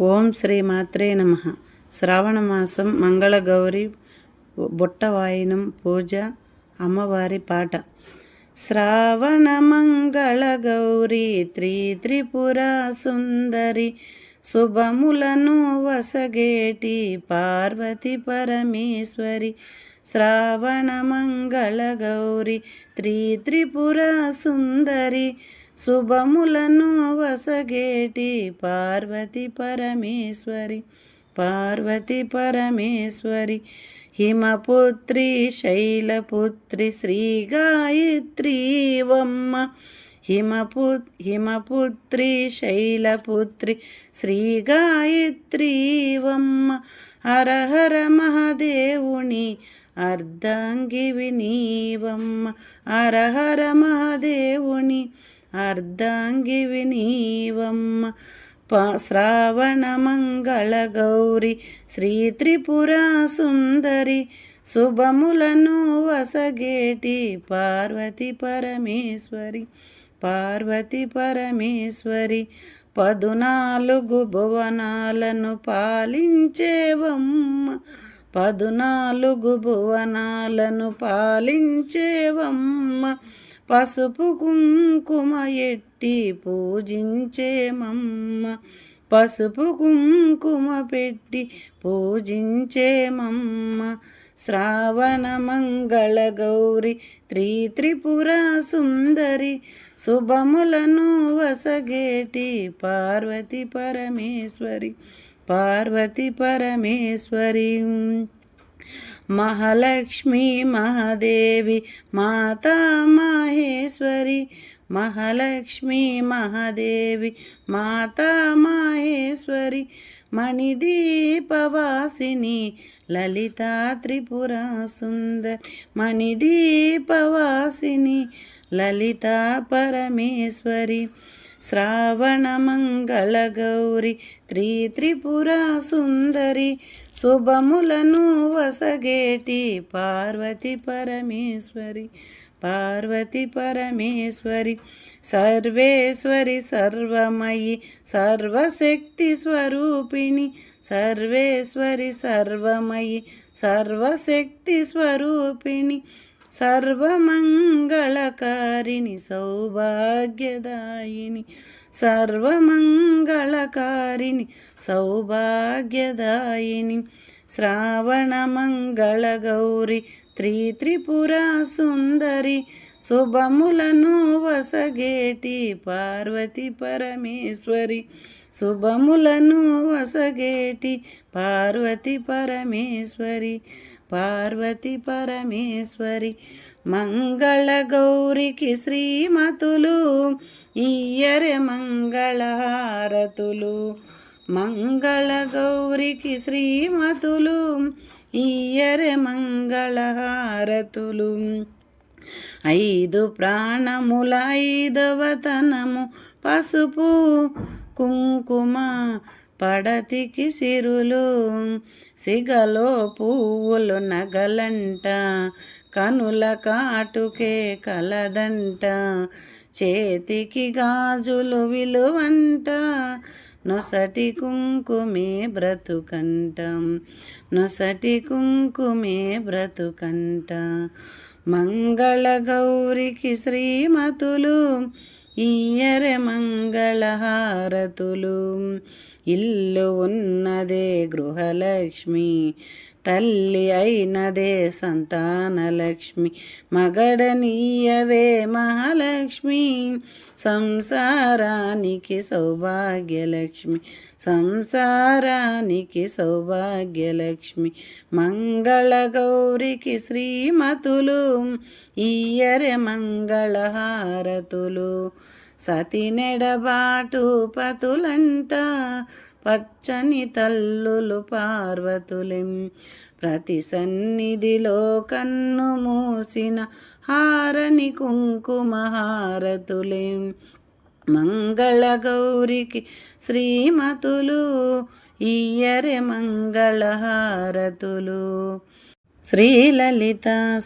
ఓం శ్రీ మాత్రే నమ. శ్రావణమాసం మంగళగౌరి బుట్టవాయినం పూజ అమ్మవారి పాట. శ్రావణ మంగళ గౌరీ త్రిపుర సుందరి శుభములను వసగేటి పార్వతి పరమేశ్వరి. శ్రావణ మంగళ గౌరి త్రిపుర సుందరి శుభములను వసగేటి పార్వతి పరమేశ్వరి పార్వతి పరమేశ్వరి హిమపుత్రి శైలపుత్రి శ్రీ గాయత్రీ వమ్మ హిమపు హిమపుత్రి శైలపుత్రి శ్రీ గాయత్రీ వమ్మ. హర హర మహాదేవుని అర్ధాంగివి నీవమ్మ. హర హర మహాదేవుని అర్ధాంగివి నీవమ్మ. పా గౌరి శ్రీ త్రిపుర సుందరి శుభములను వసగేటి పార్వతి పరమేశ్వరి పార్వతి పరమేశ్వరి పదునాలుగు భువనాలను పాలించేవమ్మ. పదునాలుగు భువనాలను పాలించేవమ్మ. పసుపు కుంకుమ ఎట్టి పూజించేమమ్మ పసుపు కుంకుమ పెట్టి పూజించేమమ్మ శ్రావణ మంగళ గౌరి త్రీ త్రిపుర సుందరి శుభములను వసగేటి పార్వతి పరమేశ్వరి పార్వతి పరమేశ్వరి. మహాలక్ష్మి మహాదేవి మాతా మహేశ్వరి మహాలక్ష్మి మహాదేవి మాతా మహేశ్వరి మణిదీపవాసిని లలితా త్రిపుర సుందర్ మణిదీపవాసిని లలితా పరమేశ్వరి శ్రావణ మంగళ గౌరి త్రీ త్రిపుర సుందరి శుభములను వసగేటి పార్వతి పరమేశ్వరి పార్వతి పరమేశ్వరి సర్వేశ్వరి సర్వమయి సర్వశక్తి స్వరూపిణి సర్వేశ్వరి సర్వమయి సర్వశక్తి స్వరూపిణి సర్వమంగళకారిణి సౌభాగ్యదాయిని సర్వమంగళకారిణి సౌభాగ్యదాయిని. శ్రావణ మంగళ గౌరి త్రి త్రిపుర సుందరి శుభములను వసగేటి పార్వతి పరమేశ్వరి శుభములను వసగేటి పార్వతి పరమేశ్వరి పార్వతి పరమేశ్వరి. మంగళ గౌరికి శ్రీమతులు ఇయ్యరె మంగళహారతులు. మంగళ గౌరికి శ్రీమతులు ఇయ్యరె మంగళహారతులు. ఐదు ప్రాణముల ఐదవతనము పసుపు కుంకుమ పడతికి సిరులు సిగలో పువ్వులు నగలంట కనుల కాటుకే కలదంట చేతికి గాజులు విలువంట నొసటి కుంకుమే బ్రతుకంటం నొసటి కుంకుమే బ్రతుకంట. మంగళ గౌరికి శ్రీమతులు ఇయ్యరె మంగళహారతులు ఇల్లు ఉన్నదే గృహలక్ష్మి తల్లి అయినదే సంతానలక్ష్మి మగడనీయవే మహాలక్ష్మి. సంసారానికి సౌభాగ్యలక్ష్మి. సంసారానికి సౌభాగ్యలక్ష్మి. మంగళ గౌరికి శ్రీమతులు. ఈయరె మంగళహారతులు. సతినెడబాటు పతులంట. పచ్చని తల్లులు పార్వతులిం. ప్రతి సన్నిధిలో కన్ను మూసిన హారని కుంకుమ హారతులిం. మంగళ గౌరికి శ్రీమతులు ఇయ్యరే మంగళహారతులు శ్రీలలిత